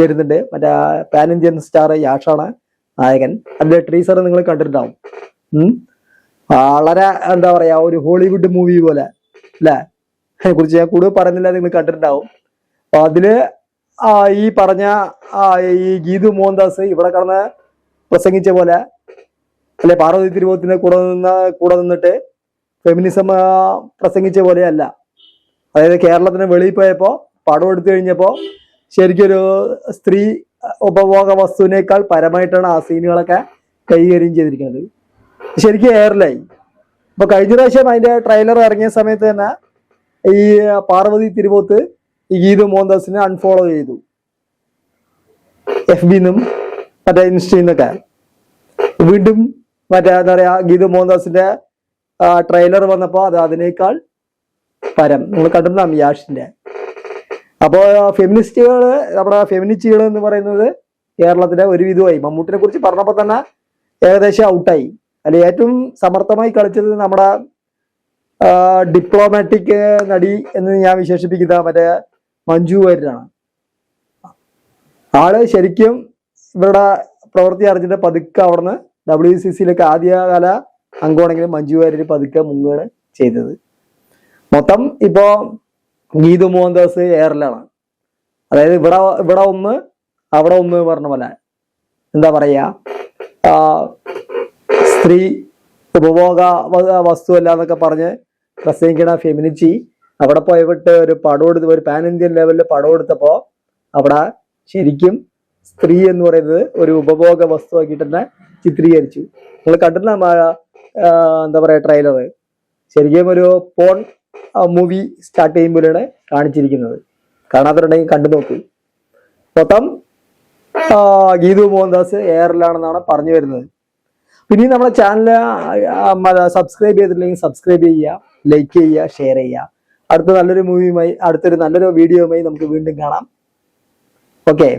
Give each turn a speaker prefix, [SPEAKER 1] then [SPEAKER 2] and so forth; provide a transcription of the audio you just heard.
[SPEAKER 1] വരുന്നുണ്ട്. മറ്റേ pan Indian star യാഷാണ് നായകൻ. അതിന്റെ ട്രീസർ നിങ്ങൾ കണ്ടിട്ടുണ്ടാവും. വളരെ എന്താ പറയാ ഒരു ഹോളിവുഡ് മൂവി പോലെ അല്ലേ? അതിനെ കുറിച്ച് ഞാൻ കൂടുതൽ പറയുന്നില്ല നിങ്ങൾ കണ്ടിട്ടുണ്ടാവും. അപ്പൊ അതിൽ ഈ പറഞ്ഞ ഈ ഗീതു മോഹൻദാസ് ഇവിടെ കടന്ന് പ്രസംഗിച്ച പോലെ അല്ലെ പാർവതി തിരുവോത്തിന്റെ കൂടെ നിന്ന് കൂടെ നിന്നിട്ട് ഫെമിനിസം പ്രസംഗിച്ച പോലെയല്ല. അതായത് കേരളത്തിന് വെളിയിൽ പോയപ്പോ പടം എടുത്തു കഴിഞ്ഞപ്പോ ശരിക്കൊരു സ്ത്രീ ഉപഭോഗ വസ്തുവിനേക്കാൾ പരമായിട്ടാണ് ആ സീനുകളൊക്കെ കൈകാര്യം ചെയ്തിരിക്കുന്നത്. ശരിക്കും എയർലൈൻ ഇപ്പൊ കഴിഞ്ഞ പ്രാവശ്യം അതിന്റെ ട്രെയിലർ ഇറങ്ങിയ സമയത്ത് തന്നെ ഈ പാർവതി തിരുവോത്ത് ഈ ഗീതു മോഹൻദാസിനെ അൺഫോളോ ചെയ്തു. എഫ് ബിന്നും മറ്റേ ഇൻസ്റ്റയിൽ നിന്നൊക്കെ. വീണ്ടും മറ്റേ എന്താ പറയാ ഗീതു മോഹൻദാസിന്റെ ട്രെയിലർ വന്നപ്പോ അത് അതിനേക്കാൾ പരം. നമ്മൾ കണ്ടിരുന്ന യാഷിന്റെ. അപ്പോ ഫെമിനിസ്റ്റുകൾ നമ്മുടെ ഫെമിനിസ്റ്റുകൾ എന്ന് പറയുന്നത് കേരളത്തിലെ ഒരുവിധമായി മമ്മൂട്ടിനെ കുറിച്ച് പറഞ്ഞപ്പോൾ തന്നെ ഏകദേശം ഔട്ടായി. അല്ലെ ഏറ്റവും സമർത്ഥമായി കളിച്ചത് നമ്മുടെ ഡിപ്ലോമാറ്റിക് നടി എന്ന് ഞാൻ വിശേഷിപ്പിക്കുന്ന മറ്റേ മഞ്ജു വാര്യരാണ്. ആൾ ശരിക്കും ഇവരുടെ പ്രവൃത്തി അറിഞ്ഞിട്ട് പതുക്കെ അവിടുന്ന് ഡബ്ല്യു സി സിയിലൊക്കെ ആദ്യകാല അംഗമാണെങ്കിലും മഞ്ജു വാര്യർ പതുക്കെ മുങ്ങുകയാണ് ചെയ്തത്. മൊത്തം ഇപ്പോ ഗീതു മോഹൻദാസ് എയറിലാണ് അതായത് ഇവിടെ ഇവിടെ ഒന്ന് അവിടെ ഒന്ന് പറഞ്ഞ പോലെ എന്താ പറയാ സ്ത്രീ ഉപഭോഗ വസ്തു വസ്തുവല്ല എന്നൊക്കെ പറഞ്ഞ് പ്രസംഗിക്കണ ഫെമിനിറ്റി അവിടെ പോയിട്ട് ഒരു പടം എടുത്ത് ഒരു പാൻ ഇന്ത്യൻ ലെവലിൽ പടം എടുത്തപ്പോ അവിടെ ശരിക്കും സ്ത്രീ എന്ന് പറയുന്നത് ഒരു ഉപഭോഗ വസ്തുവാക്കിയിട്ട് തന്നെ ചിത്രീകരിച്ചു. നിങ്ങൾ കണ്ടിട്ടില്ല എന്താ പറയാ ട്രെയിലർ ശരിക്കും ഒരു പോൺ മൂവി സ്റ്റാർട്ട് ചെയ്യുമ്പോഴാണ് കാണിച്ചിരിക്കുന്നത്. കാണാത്തവരുണ്ടെങ്കിൽ കണ്ടു നോക്ക്. മൊത്തം ഗീതു മോഹൻദാസ് എയറിലാണെന്നാണ് പറഞ്ഞു വരുന്നത്. പിന്നെ നമ്മുടെ ചാനൽ സബ്സ്ക്രൈബ് ചെയ്തിട്ടില്ലെങ്കിൽ സബ്സ്ക്രൈബ് ചെയ്യുക ലൈക്ക് ചെയ്യുക ഷെയർ ചെയ്യുക. അടുത്ത നല്ലൊരു മൂവിയുമായി അടുത്തൊരു നല്ലൊരു വീഡിയോയുമായി നമുക്ക് വീണ്ടും കാണാം. ഓക്കെ